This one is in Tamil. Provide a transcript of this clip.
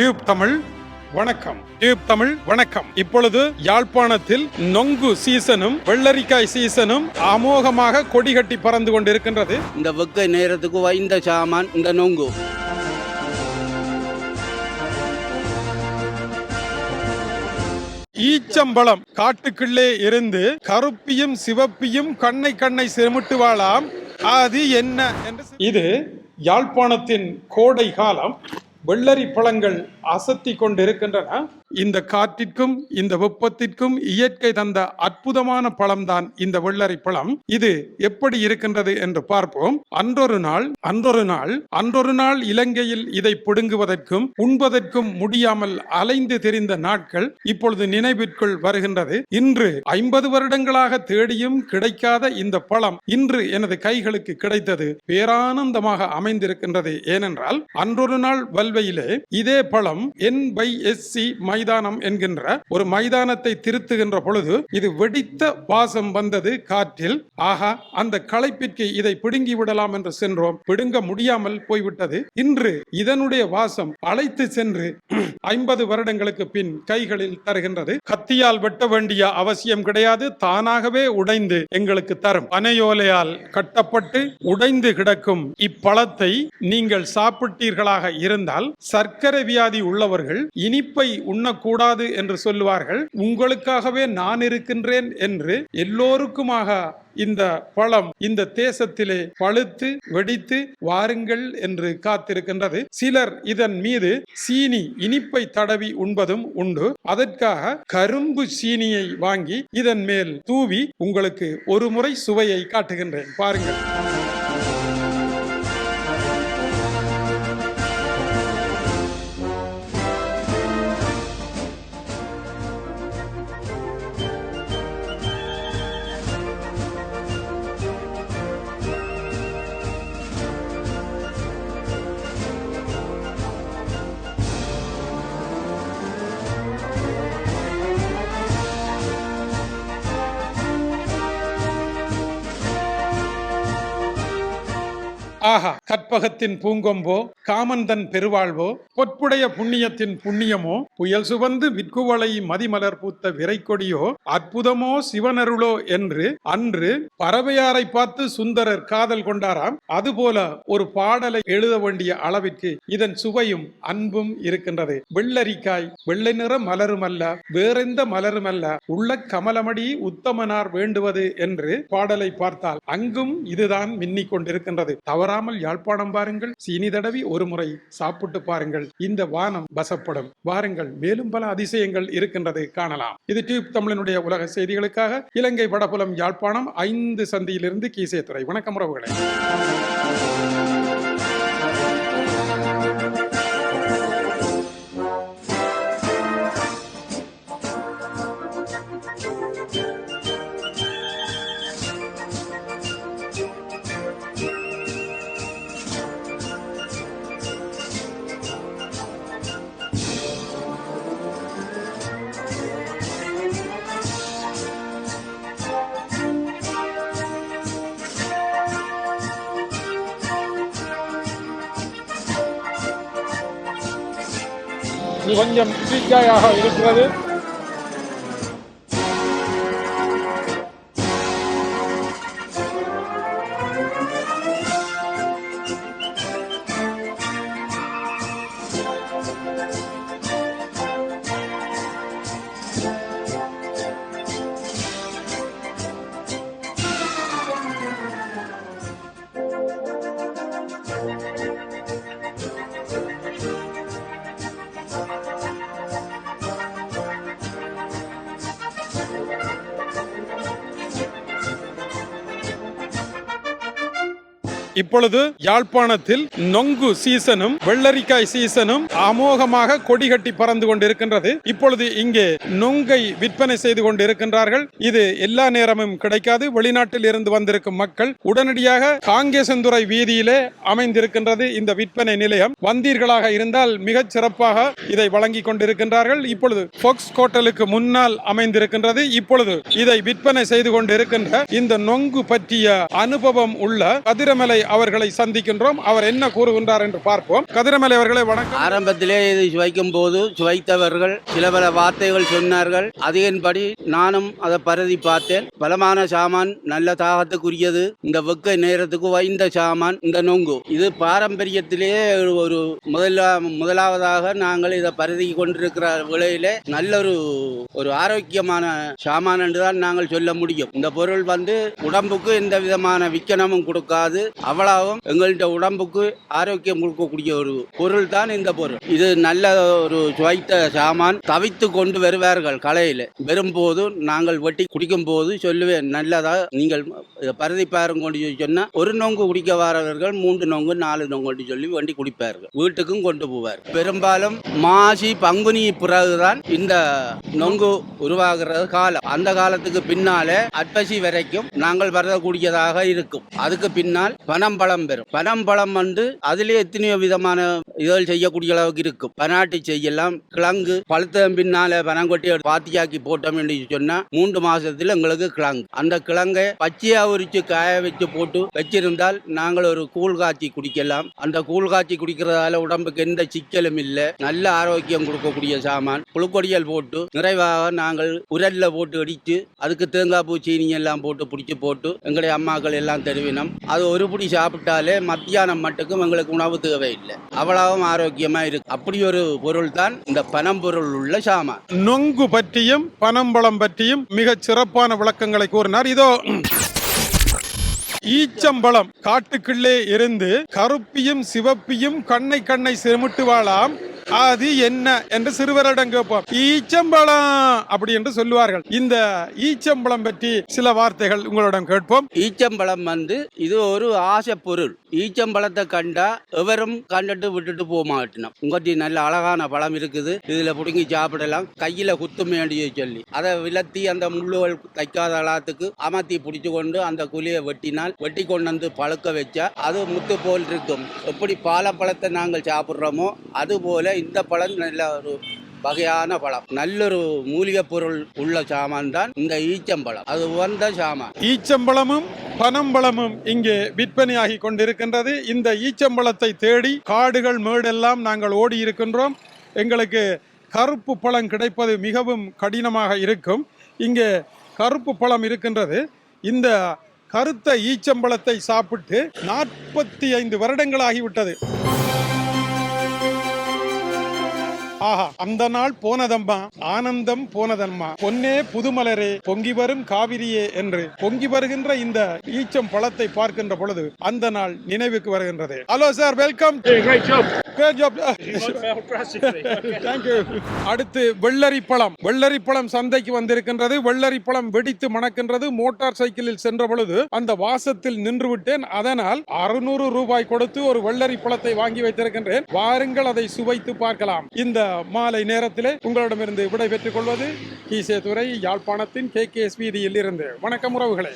டியூப் தமிழ். வணக்கம். டியூப் தமிழ். வணக்கம். இப்பொழுது யாழ்ப்பாணத்தில் நொங்கு சீசனும் வெள்ளரிக்காய் சீசனும் அமோகமாக கொடிகட்டி பறந்து கொண்டிருக்கின்றது. இந்த வெக்க நேரத்துக்கு வைந்த சாமான் இந்த நொங்கு. ஈச்சம்பழம் காட்டுக்குள்ளே இருந்து கருப்பியும் சிவப்பியும் கண்ணை கண்ணை சிமிட்டுவாளாம் அது என்ன என்று இது யாழ்ப்பாணத்தின் கோடை காலம். வெள்ளரி பழங்கள் அசத்தி கொண்டிருக்கின்றன. இந்த காற்றிற்கும் இந்த வெப்பத்திற்கும் இயற்கை தந்த அற்புதமான பழம்தான் இந்த வெள்ளரி பழம். இது எப்படி இருக்கின்றது என்று பார்ப்போம். அன்றொரு நாள் அன்றொரு நாள் அன்றொரு நாள் இலங்கையில் இதை பிடுங்குவதற்கும் உண்பதற்கும் முடியாமல் அலைந்து தெரிந்த நாட்கள் இப்பொழுது நினைவிற்குள் வருகின்றது. இன்று ஐம்பது வருடங்களாக தேடியும் கிடைக்காத இந்த பழம் இன்று எனது கைகளுக்கு கிடைத்தது பேரானந்தமாக அமைந்திருக்கின்றது. ஏனென்றால் அன்றொரு நாள் வல்வையிலே இதே பழம் என் பை எஸ் சி மைதானம் என்கின்ற ஒரு மைதானத்தை திருத்துகின்ற பொழுது இது வெடித்த வாசம் வந்தது காற்றில். ஆகா அந்த களைப்பிற்கு இதை பிடுங்கி விடலாம் என்று சென்றோம். பிடுங்க முடியாமல் போய்விட்டது. இன்று இதனுடைய வாசம் அழைத்து சென்று ஐம்பது வருடங்களுக்கு பின் கைகளில் தருகின்றது. கத்தியால் வெட்ட வேண்டிய அவசியம் கிடையாது. தானாகவே உடைந்து எங்களுக்கு தரும். பனையோலையால் கட்டப்பட்டு உடைந்து கிடக்கும் இப்பழத்தை நீங்கள் சாப்பிட்டீர்களாக இருந்தால் சர்க்கரை வியாதி உள்ளவர்கள் இனிப்பை உண்ண உண்ணக்கூடாது என்று சொல்லுவார்கள். உங்களுக்காகவே நான் இருக்கின்றேன் என்று எல்லோருக்குமாக இந்த பழம் இந்த தேசத்திலே பழுத்து வெடித்து வாருங்கள் என்று காத்திருக்கின்றது. சிலர் இதன் மீது சீனி இனிப்பை தடவி உண்பதும் உண்டு. அதற்காக கரும்பு சீனியை வாங்கி இதன் மேல் தூவி உங்களுக்கு ஒரு முறை சுவையை காட்டுகின்றேன். பாருங்கள். ஆஹா கற்பகத்தின் பூங்கொம்போ காமந்தன் பெருவாழ்வோ பொற்புடைய புண்ணியத்தின் புண்ணியமோ புயல் சுவந்து விற்குவளை மதிமலர் பூத்த விரைக்கொடியோ அற்புதமோ சிவனருளோ என்று அன்று பறவையாரை பார்த்து சுந்தரர் காதல் கொண்டாராம். அதுபோல ஒரு பாடலை எழுத வேண்டிய அளவிற்கு இதன் சுவையும் அன்பும் இருக்கின்றது. வெள்ளரிக்காய் வெள்ளை நிற மலரும் அல்ல வேறெந்த மலரும் அல்ல உள்ள கமலமடி உத்தமனார் வேண்டுவது என்று பாடலை பார்த்தால் அங்கும் இதுதான் மின்னிக் கொண்டிருக்கின்றது தவறு தவறாமல் யாழ்ப்பாணம் பாருங்கள். சீனி தடவி ஒரு முறை சாப்பிட்டு பாருங்கள். இந்த வானம் வசப்படும் வாருங்கள் மேலும் பல அதிசயங்கள் இருக்கின்றது காணலாம். இது டியூப் தமிழனுடைய உலக செய்திகளுக்காக இலங்கை வடபுலம் யாழ்ப்பாணம் ஐந்து சந்தியிலிருந்து கீசேத்துறை வணக்கம் உறவுகளே. இது கொஞ்சம் தீக்காயாக இருக்கிறது இப்பொழுது யாழ்ப்பாணத்தில் நொங்கு சீசனும் வெள்ளரிக்காய் சீசனும் அமோகமாக கொடிகட்டி பறந்து கொண்டிருக்கின்றது. இப்பொழுது இங்கே நொங்கை விற்பனை செய்து கொண்டிருக்கின்றார்கள். இது எல்லா நேரமும் கிடைக்காது. வெளிநாட்டில் இருந்து வந்திருக்கும் மக்கள் உடனடியாக காங்கேசந்துறை வீதியிலே அமைந்திருக்கின்றது. இந்த விற்பனை நிலையம் வந்தீர்களாக இருந்தால் மிகச் சிறப்பாக இதை வழங்கி கொண்டிருக்கின்றார்கள். இப்பொழுது ஃபோக்ஸ் கோட்டலுக்கு முன்னால் அமைந்திருக்கின்றது. இப்பொழுது இதை விற்பனை செய்து கொண்டிருக்கின்ற இந்த நொங்கு பற்றிய அனுபவம் உள்ள கதிரமலை அவர்களை சந்திக்கின்றோம். அவர் என்ன கூறுகின்றார் என்று பார்ப்போம். கதிரமலை அவர்களை வணக்கம். ஆரம்பத்திலே இது சுவைக்கும் போது சுவைத்தவர்கள் சில பல வார்த்தைகள் சொன்னார்கள். அதன்படி நானும் அதை பரதி பார்த்தேன். பலமான சாமான் நல்ல தாகத்துக்குரியது. இந்த வெக்க நேரத்துக்கு வைந்த சாமான் இந்த நொங்கு. இது பாரம்பரியத்திலேயே ஒரு முதலா முதலாவதாக நாங்கள் இதை பருதி கொண்டிருக்கிற விலையிலே நல்ல ஒரு ஒரு ஆரோக்கியமான சாமான் என்றுதான் நாங்கள் சொல்ல முடியும். இந்த பொருள் வந்து உடம்புக்கு எந்த விதமான விக்கனமும் கொடுக்காது. அவ்வளவும் எங்கள்கிட்ட உடம்புக்கு ஆரோக்கியம் கொடுக்கக்கூடிய ஒரு பொருள் தான் இந்த பொருள். இது நல்ல ஒரு சுவைத்த சாமான் தவித்து கொண்டு வருவார்கள் கலையில வரும்போது நாங்கள் வெட்டி குடிக்கும் போது சொல்லுவேன் நல்லதா? நீங்கள் பருதி பாருங்கொண்டு சொன்னா ஒரு நொங்கு குடிக்க வரவர்கள் மூன்று நொங்கு நாலு நொங்கு சொல்லி வண்டி குடிப்பார்கள். வீட்டுக்கும் கொண்டு போவார். பெரும்பாலும் மாசி பங்குனி பிறகுதான் இந்த நொங்கு உருவாகிறது காலம். அந்த காலத்துக்கு பின்னாலே அட்பசி வரைக்கும் நாங்கள் வரக்கூடியதாக இருக்கும். அதுக்கு பின்னால் பனம்பழம் பெறும். பனம்பழம் வந்து அதுலேயே எத்தனையோ விதமான இதழ் செய்யக்கூடிய அளவுக்கு இருக்கும். பனாட்டி செய்யலாம். கிழங்கு பழுத்தம் பின்னால பனங்கொட்டி பாத்தியாக்கி போட்டோம் என்று சொன்னா மூன்று மாசத்துல எங்களுக்கு கிழங்கு. அந்த கிழங்கை பச்சையா உரிச்சு காய வச்சு போட்டு வச்சிருந்தால் நாங்கள் ஒரு கூழ் காய்ச்சி குடிக்கலாம். அந்த கூழ் காய்ச்சி குடிக்கிறதால உடம்புக்கு எந்த சிக்கலும் இல்லை. நல்ல ஆரோக்கியம் கொடுக்கக்கூடிய சாமான். புழுக்கொடியல் போட்டு நிறைவாக நாங்கள் உரல்ல போட்டு அடித்து அதுக்கு தேங்காய் பூ சீனி எல்லாம் போட்டு பிடிச்சி போட்டு எங்களுடைய அம்மாக்கள் எல்லாம் தெரிவினோம். அது ஒருபடி சாப்பிட்டாலே மத்தியானம் மட்டுக்கும் எங்களுக்கு உணவு தேவையில்லை. அவ்வளவும் ஆரோக்கியமா இருக்கு. அப்படி ஒரு பொருள் தான் இந்த பனம்பொருள் உள்ள சாமான். நொங்கு பற்றியும் பனம்பழம் பற்றியும் மிக சிறப்பான விளக்கங்களை கூறினார். இதோ ஈச்சம்பழம் காட்டுக்குள்ளே இருந்து கருப்பியும் சிவப்பியும் கண்ணை கண்ணை சிமிட்டு வாழாம். அது என்ன என்று சிறுவரிடம் கேட்போம். ஈச்சம்பழம் அப்படி என்று சொல்லுவார்கள். இந்த ஈச்சம்பழம் பற்றி சில வார்த்தைகள் உங்களிடம் கேட்போம். ஈச்சம்பழம் வந்து இது ஒரு ஆசை பொருள் ஈச்சம்பழத்தை கண்டா எவரும் கண்டுட்டு விட்டுட்டு போக மாட்டினோம் உங்கட்டி நல்ல அழகான பழம் இருக்குது. இதுல புடுங்கி சாப்பிடலாம். கையில குத்தும் வேண்டிய சொல்லி. அதை விலத்தி அந்த முள்ளுகள் தைக்காத அளத்துக்கு அமர்த்தி பிடிச்சு கொண்டு அந்த குழியை வெட்டினால் வெட்டி கொண்டு வந்து பழுக்க வச்சா அது முத்து போல் இருக்கும். எப்படி பாலப்பழத்தை நாங்கள் சாப்பிட்றோமோ அது போல இந்த பழம் நல்ல ஒரு வகையான பழம். நல்லொரு மூலிகை பொருள் உள்ள சாமான் தான் இந்த ஈச்சம்பழம். அது வந்த சாமான். ஈச்சம்பழமும் பனம்பழமும் இங்கே விற்பனையாகி கொண்டிருக்கின்றது. இந்த ஈச்சம்பழத்தை தேடி காடுகள் மேடெல்லாம் நாங்கள் ஓடி இருக்கின்றோம். எங்களுக்கு கருப்பு பழம் கிடைப்பது மிகவும் கடினமாக இருக்கும். இங்கே கருப்பு பழம் இருக்கின்றது. இந்த கருத்த ஈச்சம்பழத்தை சாப்பிட்டு நாற்பத்தி ஐந்து வருடங்கள் ஆஹா அந்த நாள் போனதம்மா. ஆனந்தம் போனதம்மா. பொன்னே புதுமலரே பொங்கி வரும் காவிரியே என்று. பொங்கி வருகின்ற இந்த ஈச்சம் பழத்தை பார்க்கின்ற பொழுது அந்த நாள் நினைவுக்கு வருகின்றது. ஹலோ சார் வெல்கம் அடுத்து வெள்ளரி பழம் வெள்ளரி பழம் சந்தைக்கு வந்திருக்கின்றது. வெள்ளரி பழம் வெடித்து மணக்கின்றது. மோட்டார் சைக்கிளில் சென்ற பொழுது அந்த வாசத்தில் நின்று விட்டேன் அதனால் அறுநூறு ரூபாய் கொடுத்து ஒரு வெள்ளரி பழத்தை வாங்கி வைத்திருக்கின்றேன். வாருங்கள் அதை சுவைத்து பார்க்கலாம். இந்த மாலை நேரத்திலே உங்களிடமிருந்து விடை பெற்றுக் கொள்வது கீசே துறை யாழ்ப்பாணத்தின் கே கே எஸ் வீதியில் இருந்து வணக்கம் உறவுகளே.